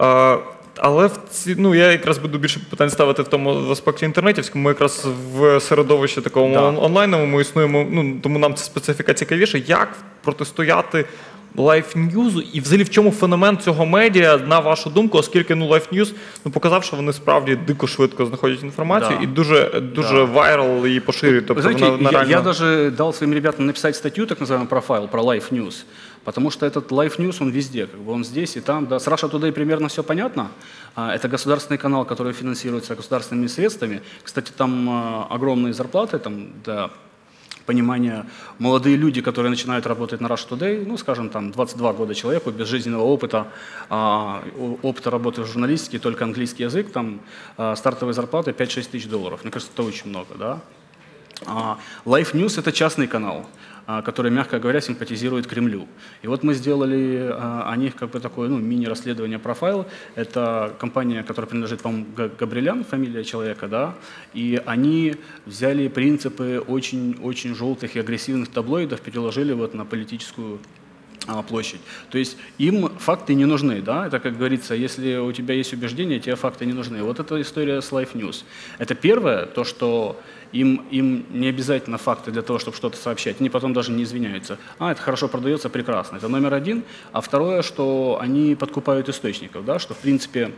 Е, але в ці, ну, я якраз буду більше питань ставити в тому в аспекті інтернетівському. Ми якраз в середовищі такому Да. он- онлайновому існуємо. Ну тому нам ця специфіка цікавіше. Як протистояти Life News і взагалі в чому феномен цього медіа, на вашу думку, оскільки ну Life News ну, показав, що вони справді дико швидко знаходять інформацію Да. і дуже дуже Да. вайрал її поширюють. Тобто Вы знаете, вона, вона я, реально... я даже дал своим ребятам написать статью, так называемый профайл про Life News. Потому что этот Life News, он везде, как бы он здесь и там. Да. С Russia Today примерно все понятно. А, Это государственный канал, который финансируется государственными средствами. Кстати, там а, огромные зарплаты, там, да, понимания, молодые люди, которые начинают работать на Russia Today, ну, скажем, там, 22 года человеку, без жизненного опыта, а, опыта работы в журналистике, только английский язык, там, стартовые зарплаты 5-6 тысяч долларов. Мне кажется, это очень много, да. А, Life News – это частный канал, а, который, мягко говоря, симпатизирует Кремлю. И вот мы сделали а, о них как бы такое ну, мини-расследование профайл. Это компания, которая принадлежит, Га- Габрилян, фамилия человека, да, и они взяли принципы очень-очень желтых и агрессивных таблоидов, переложили вот на политическую площадь. То есть им факты не нужны, да, это, как говорится, если у тебя есть убеждения, тебе факты не нужны. Вот эта история с Life News. Это первое, то, что им, им не обязательно факты для того, чтобы что-то сообщать. Они потом даже не извиняются. А, это хорошо продается, прекрасно. Это номер один. А второе, что они подкупают источников, да, что, в принципе,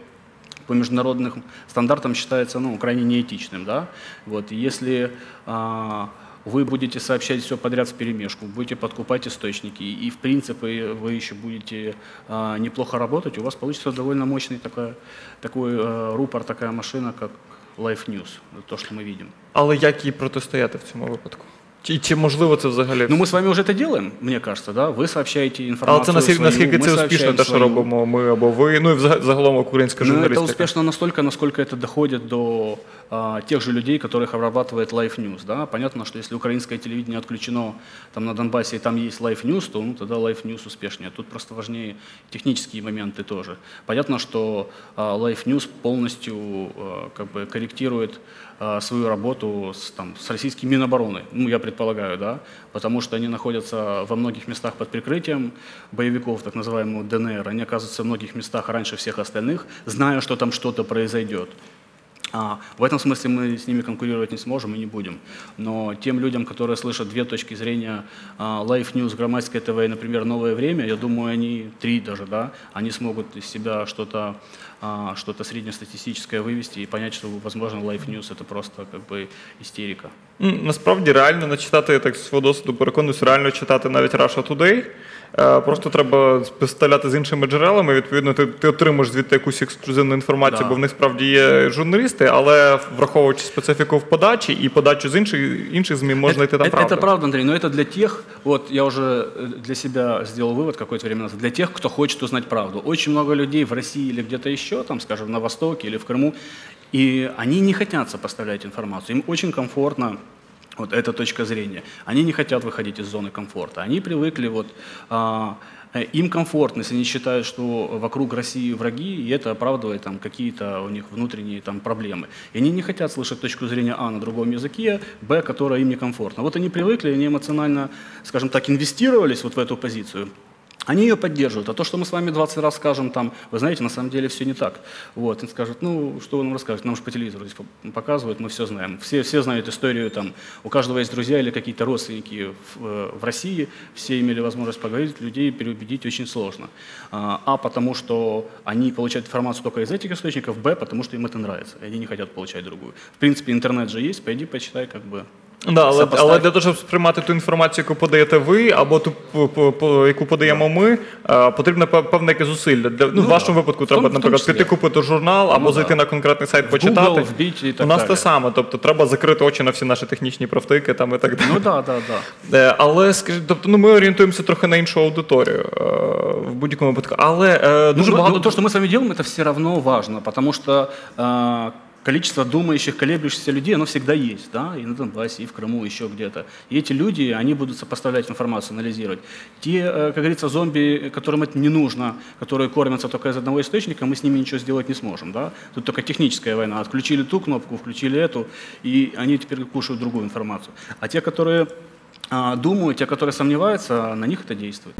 по международным стандартам считается ну, крайне неэтичным. Да? Вот, если а, вы будете сообщать все подряд в перемешку, будете подкупать источники, и, в принципе вы еще будете а, неплохо работать, у вас получится довольно мощный такой, такой а, рупор, такая машина, как Life News, то, что мы видим. Але як їй протистояти в цьому випадку? Чи, чи можливо це взагалі? Ну, мы с вами уже это делаем, мне кажется, да? Вы сообщаете Але информацию це наскільки, свою, наскільки мы це успішно, сообщаем те, що свою. робимо ми або ви, ну і взаг- загалом українська Ну, это журналістика. успешно настолько, насколько это доходит до а, тех же людей, которых обрабатывает Life News. Да? Понятно, что если украинское телевидение отключено там, на Донбассе и там есть Life News, то ну, тогда Life News успешнее. Тут просто важнее технические моменты тоже. Понятно, что а, Life News полностью а, как бы корректирует а, свою работу с, там, с российским Минобороны, ну, я предполагаю, да, потому что они находятся во многих местах под прикрытием боевиков, так называемого ДНР, они оказываются в многих местах раньше всех остальных, зная, что там что-то произойдет. А, в этом смысле мы с ними конкурировать не сможем и не будем. Но тем людям, которые слышат две точки зрения а, Life News, Громадское ТВ и, например, Новое время, я думаю, они три даже, да, они смогут из себя что-то а, что-то среднестатистическое вывести и понять, что, возможно, Life News это просто как бы истерика. М, Насправді реально не читати, я так з свого досвіду переконуюсь, реально читати навіть Russia Today. Е, Просто треба співставляти з іншими джерелами. Відповідно, ти, ти отримаєш звідти якусь ексклюзивну інформацію, Да. бо в них справді є журналісти, але враховуючи специфіку в подачі і подачу з інших інших ЗМІ, можна это, йти там это- правду. это правда, Андрей, но это для тех, вот я уже э, для себя сделал вывод какое-то время назад, для тех, кто хочет узнать правду. Очень много людей в России или где-то еще, там, скажем, на Востоке или в Крыму, и они не хотят сопоставлять информацию. Им очень комфортно вот эта точка зрения. Они не хотят выходить из зоны комфорта. Они привыкли вот а, э, им комфортно, если они считают, что вокруг России враги, и это оправдывает там какие-то у них внутренние там проблемы. И они не хотят слышать точку зрения А на другом языке, Б, которая им некомфортна. Вот они привыкли, они эмоционально, скажем так, инвестировались вот в эту позицию. Они ее поддерживают. А то, что мы с вами 20 раз скажем, там, вы знаете, на самом деле все не так. Вот, и скажут, ну, что вы нам расскажете? Нам же по телевизору здесь по- показывают, мы все знаем. Все, все знают историю, там, у каждого есть друзья или какие-то родственники в, э, в России, все имели возможность поговорить, людей переубедить очень сложно. А, а потому что они получают информацию только из этих источников, Б, потому что им это нравится, и они не хотят получать другую. В принципе, интернет же есть, пойди почитай, как бы, Да, але, Сопоставь. але для того, щоб сприймати ту інформацію, яку подаєте ви, або ту, по- по- по- яку подаємо ми, е, потрібно пе- певне яке зусилля. Для, ну, Ну, в вашому да. випадку В тому- треба, в тому наприклад, числі. піти купити журнал, або Ну, зайти да. на конкретний сайт В почитати. Google вбити і так У нас далі. те саме, тобто треба закрити очі на всі наші технічні провтики там і так далі. ну да, да, да. Е, Але скажіть, тобто, ну ми орієнтуємося трохи на іншу аудиторію е, в будь-якому випадку. Але е, дуже ну, багато ну, то, что мы с вами делаем, это все равно важно, потому что э, количество думающих, колеблющихся людей, оно всегда есть, да, и на Донбассе, и в Крыму, еще где-то. И эти люди, они будут сопоставлять информацию, анализировать. Те, э, как говорится, зомби, которым это не нужно, которые кормятся только из одного источника, мы с ними ничего сделать не сможем, да. Тут только техническая война. Отключили ту кнопку, включили эту, и они теперь кушают другую информацию. А те, которые а, думают, те, которые сомневаются, на них это действует.